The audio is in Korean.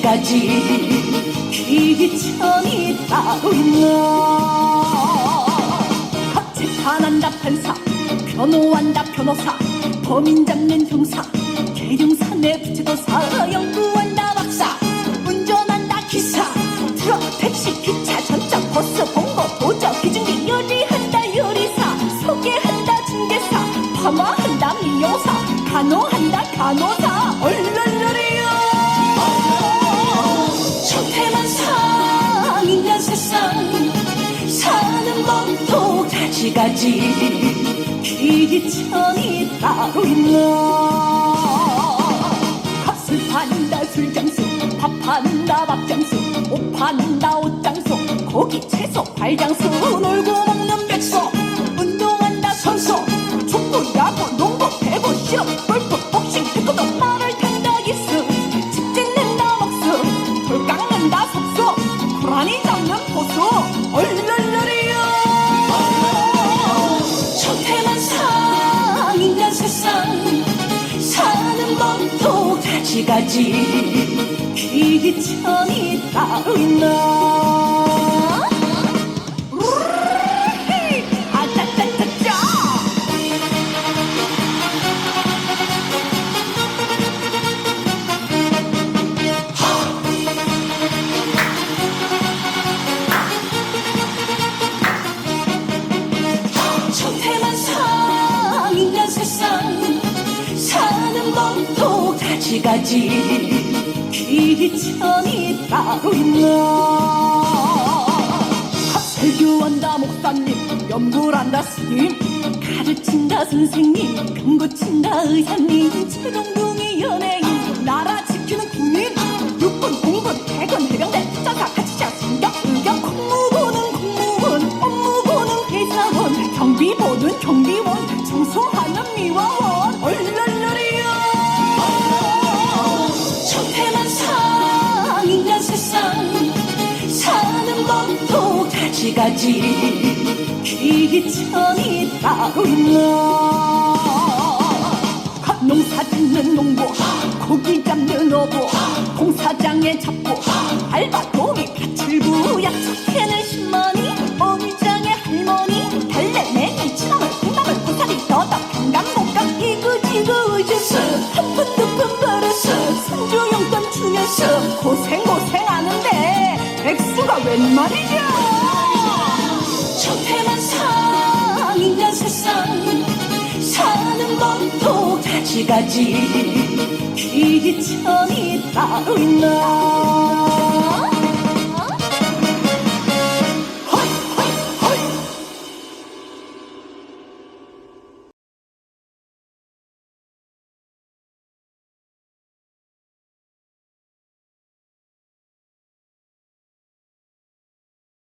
가지가지 귀천이 따로 있나? 재판한다 판사 변호한다 변호사 범인 잡는 형사 계룡사 내부지도사 연구한다 박사. 운전한다 기사 트럭 택시 기차 전차 버스 봉고 도저 기중기 요리한다 요리사 소개한다 중개사 파마한다 미용사 간호한다 간호사. 얼얼얼이요 천 가지 가지 귀천이 따로 있나? 값을 판다 술장수 밥 판다 밥장수 옷 판다 옷장수 고기 채소 발장수 놀고 먹는 백수 가지가지. 귀천이 따로 있나 가지가지 귀천이 따로 있나? 설교한다 목사님. 연구한다 스님. 가르친다 선생님. 경고친다 의사님. 최동동이 연예인. 나라 지키는 국민. 육군 공군 대군 해병대. 투자사 가치자 승격 의격 공무부는 공무원 업무부는 회사원. 경비 보는 경비원. 청소하는 미화원 가지 가지 귀천이 따로 있나 농사 짓는 농부 고기 잡는 어부 공사장에 잡고 알바 도미 밭을부 약초캔을 신머니 어미장의 할머니 달래매기 치나물 콩나물 고사리 더덕 평감목감 이구지구 의주스 한푼 두푼 버릇스 손주용돈 주면서 고생 고생하는데 액수가 웬 말이냐 가지가지 귀천이 따로 있나